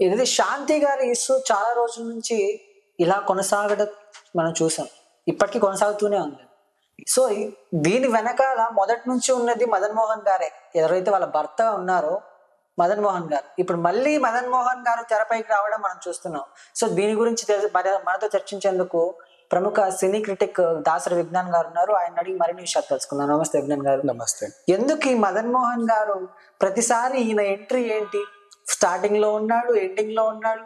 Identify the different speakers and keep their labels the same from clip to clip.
Speaker 1: ఇది శాంతి గారి ఇష్యూ చాలా రోజుల నుంచి ఇలా కొనసాగడం మనం చూసాం. ఇప్పటికీ కొనసాగుతూనే ఉంది. సో దీని వెనకాల మొదటి నుంచి ఉన్నది మదన్ మోహన్ గారే. ఎవరైతే వాళ్ళ భర్త ఉన్నారో మదన్ మోహన్ గారు. ఇప్పుడు మళ్ళీ మదన్ మోహన్ గారు తెరపైకి రావడం మనం చూస్తున్నాం. సో దీని గురించి మనతో చర్చించేందుకు ప్రముఖ సినీ క్రిటిక్ దాసరి విజ్ఞాన్ గారు ఉన్నారు. ఆయన అడిగి మరిన్ని విషయాలు తెలుసుకుందాం. నమస్తే విజ్ఞాన్ గారు.
Speaker 2: నమస్తే.
Speaker 1: ఎందుకు ఈ మదన్ మోహన్ గారు ప్రతిసారి ఈయన ఎంట్రీ ఏంటి? స్టార్టింగ్లో ఉన్నాడు ఎండింగ్లో ఉన్నాడు.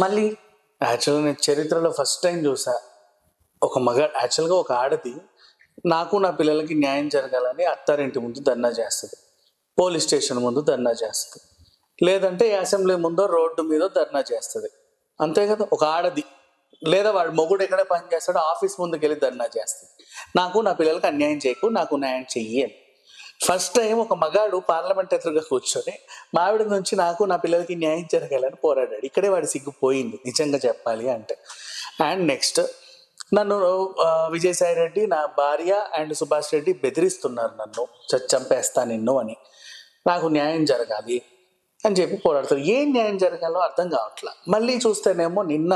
Speaker 1: మళ్ళీ
Speaker 2: యాక్చువల్గా నేను చరిత్రలో ఫస్ట్ టైం చూసా. ఒక మగ యాక్చువల్గా ఒక ఆడది నాకు నా పిల్లలకి న్యాయం జరగాలని అత్తారింటి ముందు ధర్నా చేస్తుంది. పోలీస్ స్టేషన్ ముందు ధర్నా చేస్తుంది. లేదంటే అసెంబ్లీ ముందో రోడ్డు మీద ధర్నా చేస్తుంది. అంతే కదా? ఒక ఆడది. లేదా వాడు మొగుడు ఎక్కడ పని చేస్తాడో ఆఫీస్ ముందుకు వెళ్ళి ధర్నా చేస్తుంది. నాకు నా పిల్లలకి అన్యాయం చేయకు నాకు న్యాయం చెయ్యి అని. ఫస్ట్ టైం ఒక మగాడు పార్లమెంట్ ఎదురుగా కూర్చొని మావిడ నుంచి నాకు నా పిల్లలకి న్యాయం జరగాలని పోరాడాడు. ఇక్కడే వాడి సిగ్గుపోయింది నిజంగా చెప్పాలి అంటే. అండ్ నెక్స్ట్ నన్ను విజయసాయి రెడ్డి నా భార్య అండ్ సుభాష్ రెడ్డి బెదిరిస్తున్నారు నన్ను. చంపేస్తా నిన్ను అని. నాకు న్యాయం జరగాలి అని చెప్పి పోరాడుతారు. ఏం న్యాయం జరగాలో అర్థం కావట్లా. మళ్ళీ చూస్తేనేమో నిన్న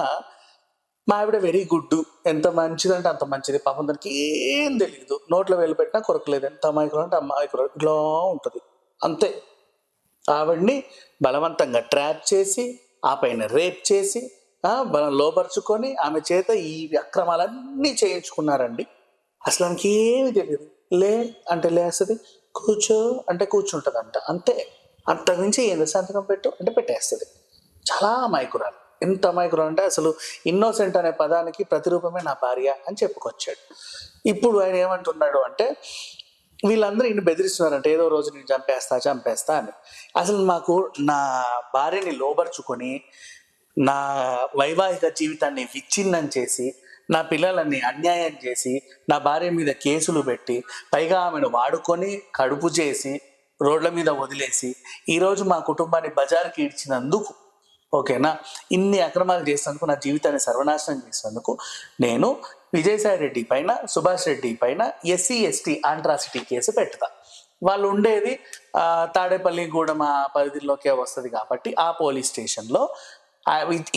Speaker 2: మా ఆవిడ వెరీ గుడ్ ఎంత మంచిదంటే అంత మంచిది. పాపం దానికి ఏం తెలియదు నోట్లో వెళ్ళి పెట్టినా కొరకలేదు. ఎంత అమాయకులు అంటే అమాయకులు. ఇట్లా ఉంటుంది. అంతే. ఆవిడ్ని బలవంతంగా ట్రాప్ చేసి ఆ పైన రేప్ చేసి బలం లోపరుచుకొని ఆమె చేత ఈ అక్రమాలన్నీ చేయించుకున్నారండి. అసలు ఆమెకి ఏమి తెలియదు లే అంటే లేస్తుంది. కూర్చో అంటే కూర్చుంటుందంట. అంతే. అంతకుమించి ఏంది సంతకం పెట్టు అంటే పెట్టేస్తుంది. చాలా అమాయకురాలు. ఎంత అమాయకురాలు అంటే అసలు ఇన్నోసెంట్ అనే పదానికి ప్రతిరూపమే నా భార్య అని చెప్పుకొచ్చాడు. ఇప్పుడు ఆయన ఏమంటున్నాడు అంటే వీళ్ళందరూ ఇన్ని బెదిరిస్తున్నారంటే ఏదో రోజు నేను చంపేస్తా చంపేస్తా అని. అసలు మాకు నా భార్యని లోబర్చుకొని నా వైవాహిక జీవితాన్ని విచ్ఛిన్నం చేసి నా పిల్లలని అన్యాయం చేసి నా భార్య మీద కేసులు పెట్టి పైగా ఆమెను వాడుకొని కడుపు చేసి రోడ్ల మీద వదిలేసి ఈరోజు మా కుటుంబాన్ని బజార్కి ఇడ్చినందుకు ఓకేనా? ఇన్ని అక్రమాలు చేసినందుకు నా జీవితాన్ని సర్వనాశనం చేసినందుకు నేను విజయసాయి రెడ్డి పైన సుభాష్ రెడ్డి పైన ఎస్సీ ఎస్టీ ఆంట్రాసిటీ కేసు పెడతా. వాళ్ళు ఉండేది తాడేపల్లి తాడేపల్లిగూడెం ఆ పరిధిలోకే వస్తుంది కాబట్టి ఆ పోలీస్ స్టేషన్లో.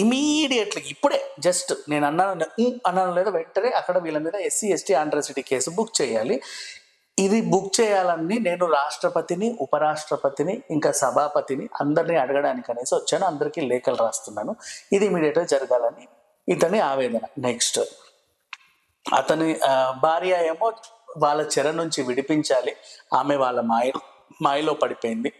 Speaker 2: ఇమీడియట్లీ ఇప్పుడే జస్ట్ నేను అన్నాను అన్నాను లేదా వెంటనే అక్కడ వీళ్ళ మీద SC ST atrocity case book చేయాలి. ఇది బుక్ చేయాలని నేను రాష్ట్రపతిని ఉపరాష్ట్రపతిని ఇంకా సభాపతిని అందరినీ అడగడానికి అనేసి వచ్చాను. అందరికీ లేఖలు రాస్తున్నాను. ఇది ఇమీడియట్గా జరగాలని ఇతని ఆవేదన. నెక్స్ట్. అతని భార్య ఏమో వాళ్ళ చెర నుంచి విడిపించాలి. ఆమె వాళ్ళ మాయ మాయలో పడిపోయింది.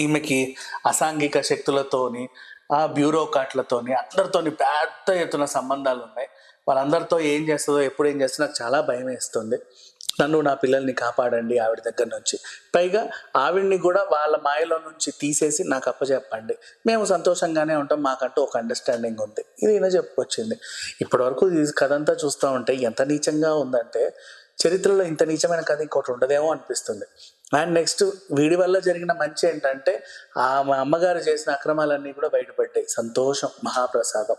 Speaker 2: ఈమెకి అసాంఘిక శక్తులతోని ఆ బ్యూరోక్రాట్లతోని అందరితోని పెద్ద ఎత్తున సంబంధాలు ఉన్నాయి వాళ్ళందరితో ఏం చేస్తుందో ఎప్పుడు ఏం చేస్తుందో నాకు చాలా భయం వేస్తుంది నన్ను నా పిల్లల్ని కాపాడండి ఆవిడ దగ్గర నుంచి. పైగా ఆవిడ్ని కూడా వాళ్ళ మాయలో నుంచి తీసేసి నాకు అప్పచెప్పండి మేము సంతోషంగానే ఉంటాం మాకంటూ ఒక అండర్స్టాండింగ్ ఉంది. ఇది ఈయన చెప్పుకొచ్చింది. ఇప్పటివరకు ఈ కథ అంతా చూస్తూ ఉంటే ఎంత నీచంగా ఉందంటే చరిత్రలో ఇంత నీచమైన కథ ఇంకోటి ఉండదేమో అనిపిస్తుంది. అండ్ నెక్స్ట్ వీడి వల్ల జరిగిన మంచి ఏంటంటే ఆ మా అమ్మగారు చేసిన అక్రమాలన్నీ కూడా బయటపడ్డాయి. సంతోషం మహాప్రసాదం.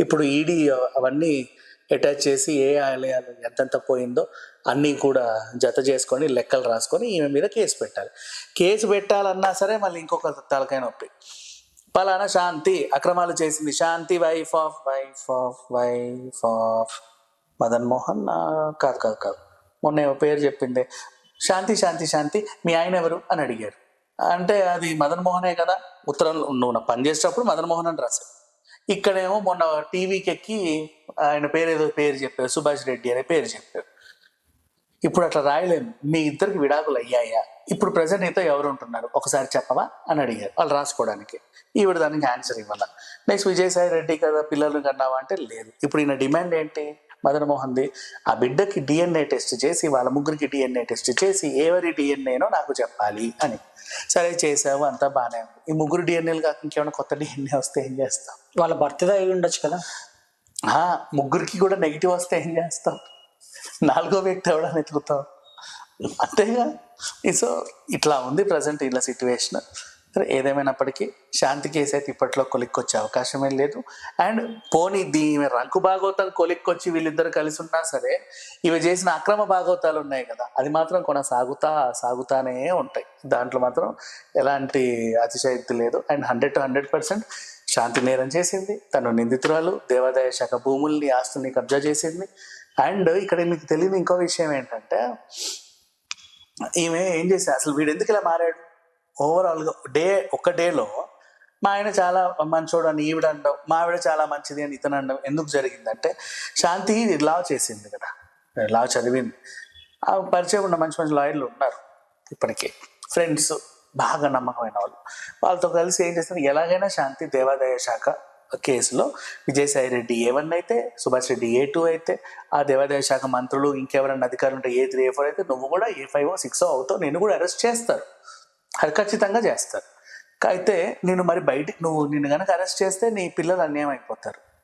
Speaker 2: ఇప్పుడు ఈడీ అవన్నీ అటాచ్ చేసి ఏ ఆలయాలు ఎంతెంత పోయిందో అన్నీ కూడా జత చేసుకొని లెక్కలు రాసుకొని ఈమె మీద కేసు పెట్టాలి. కేసు పెట్టాలన్నా సరే మళ్ళీ ఇంకొక తలకాయ నొప్పి. పలానా శాంతి అక్రమాలు చేసింది Shanti wife of wife of wife of Madan Mohan. కాదు కాదు కాదు. మొన్న పేరు చెప్పింది. శాంతి శాంతి శాంతి మీ ఆయన ఎవరు అని అడిగారు. అంటే అది మదన్ మోహనే కదా ఉత్తరం నువ్వు పని చేసేటప్పుడు మదన్ మోహన్ అని రాశావు ఇక్కడేమో మొన్న టీవీకి ఎక్కి ఆయన పేరు ఏదో పేరు చెప్పారు సుభాష్ రెడ్డి అనే పేరు చెప్పారు. ఇప్పుడు అట్లా రాయలేము. మీ ఇద్దరికి విడాకులు అయ్యాయా? ఇప్పుడు ప్రజెంట్ నీతో ఎవరు ఉంటున్నారు ఒకసారి చెప్పవా? అని అడిగారు. వాళ్ళు రాసుకోవడానికి. ఈవిడ దానికి ఆన్సర్ ఇవ్వాల. నెక్స్ట్ విజయసాయి రెడ్డి కదా పిల్లలు కన్నావా అంటే లేదు. ఇప్పుడు ఈయన డిమాండ్ ఏంటి? మదన్ మోహన్ది ఆ బిడ్డకి డిఎన్ఏ టెస్ట్ చేసి వాళ్ళ ముగ్గురికి డిఎన్ఏ టెస్ట్ చేసి ఎవరి డిఎన్ఏనో నాకు చెప్పాలి అని. సరే చేసావు అంతా బాగానే ఉంది. ఈ ముగ్గురు డిఎన్ఏలు కాక ఇంకేమైనా కొత్త డిఎన్ఏ వస్తే ఏం చేస్తాం?
Speaker 1: వాళ్ళ భర్తదే అయి ఉండొచ్చు కదా?
Speaker 2: ఆ, ముగ్గురికి కూడా నెగిటివ్ వస్తే ఏం చేస్తాం? నాలుగో వ్యక్తి ఎవడని ఎత్తుకుతాం? అంతేగా? సో ఇట్లా ఉంది ప్రజెంట్ ఇలా సిచ్యువేషన్ సరే ఏదేమైనప్పటికీ శాంతి కేసు అయితే ఇప్పట్లో కొలిక్కొచ్చే అవకాశమే లేదు. అండ్ పోనీ దీని రంకు భాగవతాలు కొలిక్కొచ్చి వీళ్ళిద్దరు కలిసి ఉన్నా సరే ఇవి చేసిన అక్రమ భాగవతాలు ఉన్నాయి కదా అది మాత్రం కొనసాగుతా సాగుతానే ఉంటాయి. దాంట్లో మాత్రం ఎలాంటి అతిశయక్తి లేదు. And hundred to hundred percent Shanti నేరం చేసింది. తను నిందితురాలు దేవాదాయ శాఖ భూముల్ని ఆస్తుల్ని కబ్జా చేసింది. అండ్ ఇక్కడ మీకు తెలియని ఇంకో విషయం ఏంటంటే ఈమె ఏం చేసింది అసలు వీడు ఎందుకు ఇలా మారాడు? ఓవరాల్గా డే ఒక డేలో మా ఆయన చాలా మంచోడు అని ఈవిడ అనడం మా ఆవిడ చాలా మంచిది అని ఇతను అనడం ఎందుకు జరిగిందంటే శాంతి లా చేసింది కదా. లా చదివింది. ఆ పరిచయం ఉన్న మంచి మంచి లాయర్లు ఉన్నారు ఇప్పటికే. ఫ్రెండ్స్ బాగా నమ్మకమైన వాళ్ళు. వాళ్ళతో కలిసి ఏం చేస్తారు? ఎలాగైనా శాంతి దేవాదాయ శాఖ కేసులో విజయసాయి రెడ్డి ఏ వన్ అయితే సుభాష్ రెడ్డి ఏ టూ అయితే ఆ దేవాదాయ శాఖ మంత్రులు ఇంకెవరన్నా అధికారులు ఉంటే ఏ త్రీ ఏ ఫోర్ అయితే నువ్వు కూడా ఏ ఫైవ్ సిక్స్ అవుతావు నేను కూడా అరెస్ట్ చేస్తారు. అది ఖచ్చితంగా చేస్తారు. అయితే నేను మరి బయటికి నువ్వు నిన్ను కనుక అరెస్ట్ చేస్తే నీ పిల్లలు అన్యాయం అయిపోతారు